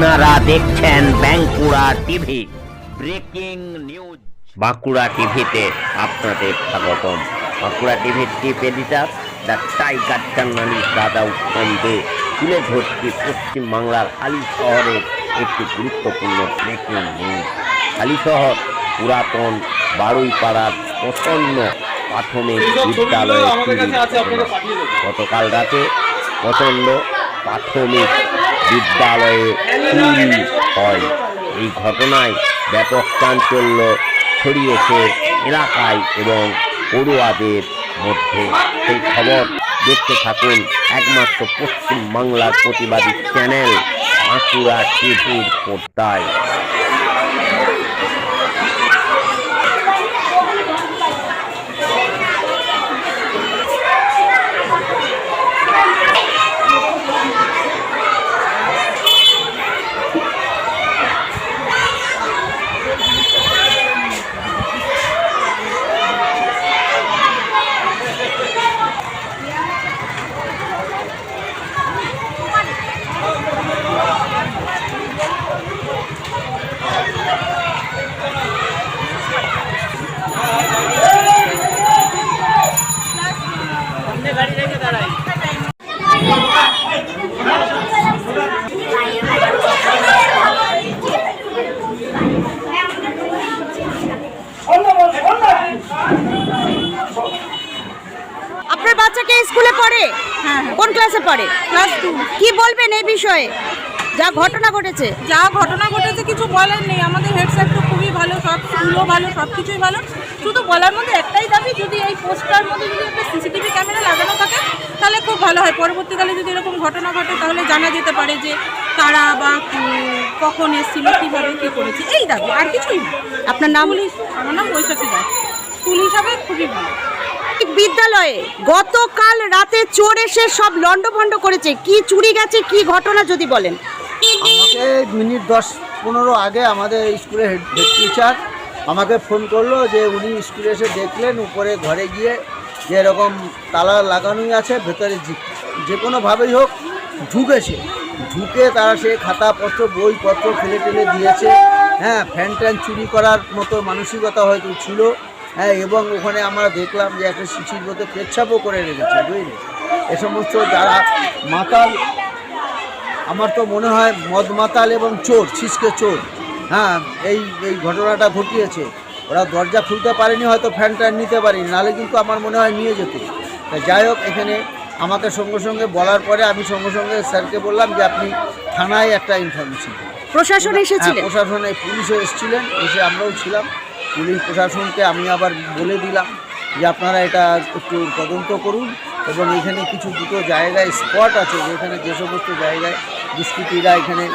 আপনারা দেখছেন Bankura TV. Breaking news. Bankura টিভিতে আপনাদের স্বাগতম। বাঁকুড়া টিভির chief editor the tiger journalist দাদা উত্তম দে তুলে ধরছি পশ্চিমবাংলার হালি শহরের একটি গুরুত্বপূর্ণ ব্রেকিং নিউজ। হালি শহর পুরাতন বারুইপাড়ার প্রসন্ন প্রাথমিক বিদ্যালয়ে গতকাল রাতে প্রচণ্ড প্রাথমিক বিদ্যালয়ে চুরি হয়। এই ঘটনায় ব্যাপক চাঞ্চল্য ছড়িয়েছে এলাকায় এবং পড়ুয়াদের মধ্যে। সেই খবর দেখতে থাকুন একমাত্র পশ্চিমবাংলার প্রতিবাদী চ্যানেল বাঁকুড়া টিভির পর্দায়। আপনার বাচ্চাকে স্কুলে পড়ে? হ্যাঁ কোন ক্লাসে পড়ে? ক্লাস টু কি বলবেন এই বিষয়ে? যা ঘটনা ঘটেছে? যা ঘটনা ঘটেছে কিছু বলার নেই। আমাদের হেড স্যার তো খুবই ভালো সব স্কুলও ভালো সব কিছুই ভালো। শুধু বলার মধ্যে একটাই দাবি যদি এই পোস্টার মধ্যে যদি একটা সিসিটিভি ক্যামেরা লাগানো থাকে তাহলে খুব ভালো হয়। পরবর্তীকালে যদি এরকম ঘটনা ঘটে তাহলে জানা যেতে পারে যে তারা বা কখন এসেছিল কীভাবে কী করেছে। এই দাবি আর কিছুই না। আপনার নাম? পুলিশ আমার নাম বৈশাখী দাস। স্কুল হিসাবে খুবই ভালো। বিদ্যালয়ে গতকাল রাতে চোর এসে সব লন্ডভন্ড করেছে। কি চুরি গেছে কি ঘটনা যদি বলেন? আমাকে মিনিট দশ পনেরো আগে আমাদের স্কুলের হেড টিচার আমাকে ফোন করল যে উনি স্কুলে এসে দেখলেন, উপরে ঘরে গিয়ে যে এরকম তালা লাগানোই আছে, ভেতরে যে- কোনোভাবেই হোক ঢুকেছে। ঢুকে তারা সে খাতাপত্র, বইপত্র ফেলে টেলে দিয়েছে। হ্যাঁ ফ্যান ট্যান চুরি করার মতো মানসিকতা হয়তো ছিল। হ্যাঁ এবং ওখানে আমরা দেখলাম যে একটা শিশির মতো পেচ্ছাপও করে রেখেছে, বুঝলি? এ সমস্ত যারা মাতাল আমার তো মনে হয় মদ মাতাল এবং চোর ছিসকে চোর। হ্যাঁ এই এই ঘটনাটা ঘটিয়েছে। ওরা দরজা খুলতে পারেনি হয়তো ফ্যান ট্যান নিতে পারেনি নাহলে কিন্তু আমার মনে হয় নিয়ে যেত। তা যাই হোক এখানে আমাকে সঙ্গে সঙ্গে বলার পরে আমি সঙ্গে সঙ্গে স্যারকে বললাম যে আপনি থানায় একটা ইনফরমেশন প্রশাসন এসেছিলেন? প্রশাসনে পুলিশও এসেছিলেন এসে আমরাও ছিলাম। পুলিশ প্রশাসনকে আমি আবার বলে দিলাম যে আপনারা এটা একটু তদন্ত করুন। এবং এখানে কিছু দুটো জায়গায় স্পট আছে যেখানে যে সমস্ত জায়গায় দুষ্কৃতীরা এখানে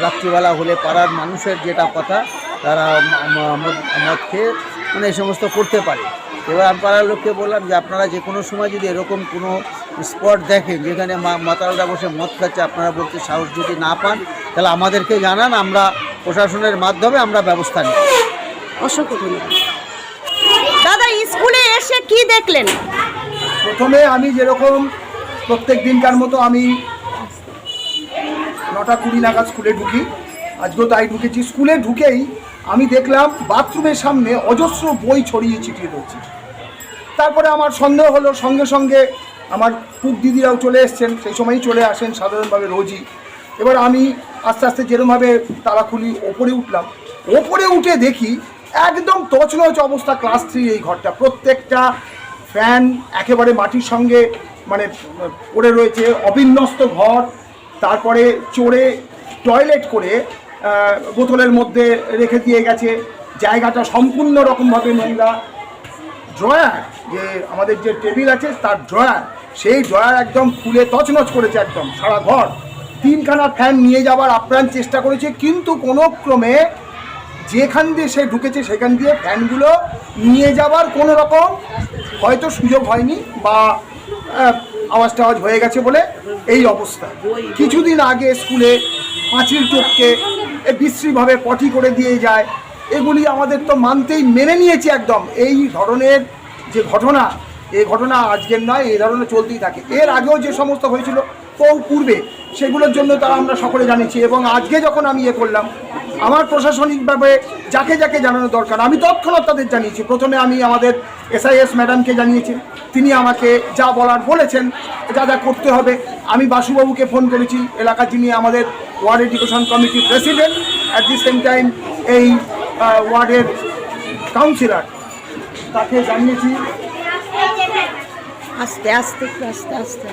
রাত্রিবেলা হলে পাড়ার মানুষের যেটা কথা, তারা মদ- খেয়ে মানে এই সমস্ত করতে পারে। এবার আমি পাড়ার লোককে বললাম যে, আপনারা যে কোনো সময় যদি এরকম কোনো স্পট দেখেন যেখানে মাতালরা বসে মদ খাচ্ছে, আপনারা বলতে সাহস যদি না পান, তাহলে আমাদেরকে জানান, আমরা প্রশাসনের মাধ্যমে আমরা ব্যবস্থা নিই। অসংখ্য দাদা, স্কুলে এসে কি দেখলেন? প্রথমে আমি যেরকম প্রত্যেক দিনকার মতো আমি নটা কুড়ি নাগাদ স্কুলে ঢুকি। আজকেও তাই ঢুকেছি। স্কুলে ঢুকেই আমি দেখলাম বাথরুমের সামনে অজস্র বই ছড়িয়ে ছিটিয়ে রয়েছে তারপরে আমার সন্দেহ হলো, সঙ্গে সঙ্গে আমার কুক দিদিরাও চলে এসছেন। সেই সময়ই চলে আসেন সাধারণভাবে রোজই। এবার আমি আস্তে আস্তে যেরমভাবে তালা খুলি ওপরে উঠলাম, ওপরে উঠে দেখি একদম তছনছ অবস্থা ক্লাস থ্রি এই ঘরটা। প্রত্যেকটা ফ্যান একেবারে মাটির সঙ্গে মানে পড়ে রয়েছে, অবিন্যস্ত ঘর, তারপরে চড়ে টয়লেট করে বোতলের মধ্যে রেখে দিয়ে গেছে। জায়গাটা সম্পূর্ণ রকমভাবে মহিলা। ড্রয়ার, যে আমাদের যে টেবিল আছে, তার ড্রয়ার, সেই ড্রয়ার একদম খুলে তছনছ করেছে একদম, সারা ঘর। তিনখানা ফ্যান নিয়ে যাওয়ার আপ্রাণ চেষ্টা করেছে, কিন্তু কোনো ক্রমে যেখান দিয়ে সে ঢুকেছে, সেখান দিয়ে ফ্যানগুলো নিয়ে যাওয়ার কোনো রকম হয়তো সুযোগ হয়নি বা আওয়াজ টাওয়াজ হয়ে গেছে বলে এই অবস্থা। কিছুদিন আগে স্কুলে পাঁচিল টপকে বিশ্রীভাবে পটি করে দিয়ে যায়। এগুলি আমাদের তো মানতেই মেনে নিয়েছি একদম। এই ধরনের যে ঘটনা এই ঘটনা আজকের নয় এই ধরনের চলতেই থাকে। এর আগেও যে সমস্ত হয়েছিল পূর্বে, সেগুলোর জন্য তারা আমরা সকলে জানিয়েছি এবং আজকে যখন আমি ইয়ে করলাম, আমার প্রশাসনিকভাবে যাকে যাকে জানানো দরকার, আমি তৎক্ষণাৎ তাদের জানিয়েছি। প্রথমে আমি আমাদের এসআইএস ম্যাডামকে জানিয়েছি, তিনি আমাকে যা বলার বলেছেন, যা যা করতে হবে। আমি বাসুবাবুকে ফোন করেছি, এলাকার যিনি আমাদের ওয়ার্ড এডুকেশন কমিটির president at the same time এই ওয়ার্ডের কাউন্সিলর তাকে জানিয়েছি। আস্তে আস্তে একটু আস্তে।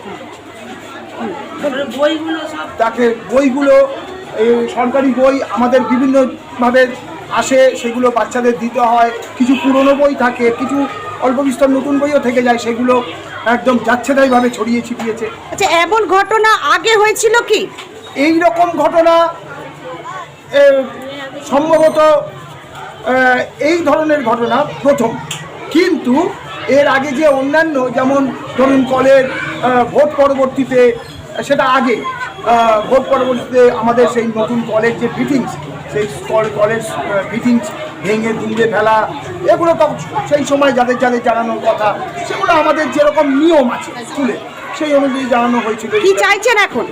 তাকে বইগুলো এই সরকারি বই আমাদের বিভিন্নভাবে আসে সেগুলো বাচ্চাদের দিতে হয়। কিছু পুরনো বই থাকে কিছু অল্প বিস্তর নতুন বইও থেকে যায় সেগুলো একদম যাচ্ছে তাইভাবে ছড়িয়ে ছিটিয়েছে। আচ্ছা এমন ঘটনা আগে হয়েছিল কি? এই রকম ঘটনা সম্ভবত এই ধরনের ঘটনা প্রথম। কিন্তু এর আগে যে অন্যান্য যেমন ধরুন কলের ভোট পরবর্তীতে সেটা আগে ভোট পরবর্তীতে আমাদের সেই নতুন কলেজ যে ফিটিংস সেই কল- কলেজ ফিটিংস ভেঙে দুমড়ে ফেলা এগুলো তো সেই সময় যাদের যাদের জানানোর কথা সেগুলো আমাদের যেরকম নিয়ম আছে স্কুলে সেই অনুযায়ী জানানো হয়েছিল। কি চাইছেন এখন?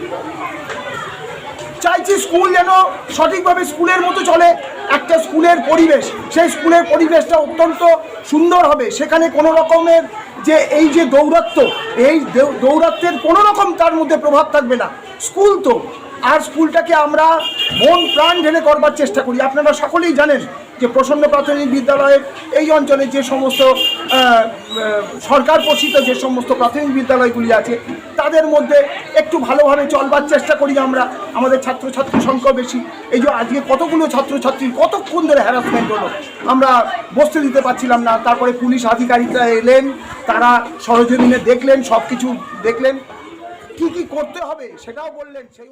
চাইছি স্কুল যেন সঠিকভাবে স্কুলের মতো চলে একটা স্কুলের পরিবেশ, সেই স্কুলের পরিবেশটা অত্যন্ত সুন্দর হবে। সেখানে কোনো রকমের যে এই যে দৌরাত্ম্য, এই দৌরাত্মের কোনো রকম তার মধ্যে প্রভাব থাকবে না। স্কুল তো আর স্কুলটাকে আমরা মন প্রাণ ঢেলে করবার চেষ্টা করি। আপনারা সকলেই জানেন যে প্রসন্ন প্রাথমিক বিদ্যালয়ের এই অঞ্চলে যে সমস্ত সরকার পোষিত যে সমস্ত প্রাথমিক বিদ্যালয়গুলি আছে, তাদের মধ্যে একটু ভালোভাবে চলবার চেষ্টা করি আমরা। আমাদের ছাত্রছাত্রী সংখ্যা বেশি। এই যে আজকে কতগুলো ছাত্রছাত্রী, কতক্ষণ ধরে হ্যারাসমেন্ট হলো, আমরা বসতে দিতে পারছিলাম না। তারপরে পুলিশ আধিকারিকরা এলেন, তারা সরজমিনে দেখলেন সব কিছু দেখলেন। কি কি করতে হবে সেটাও বললেন, সেই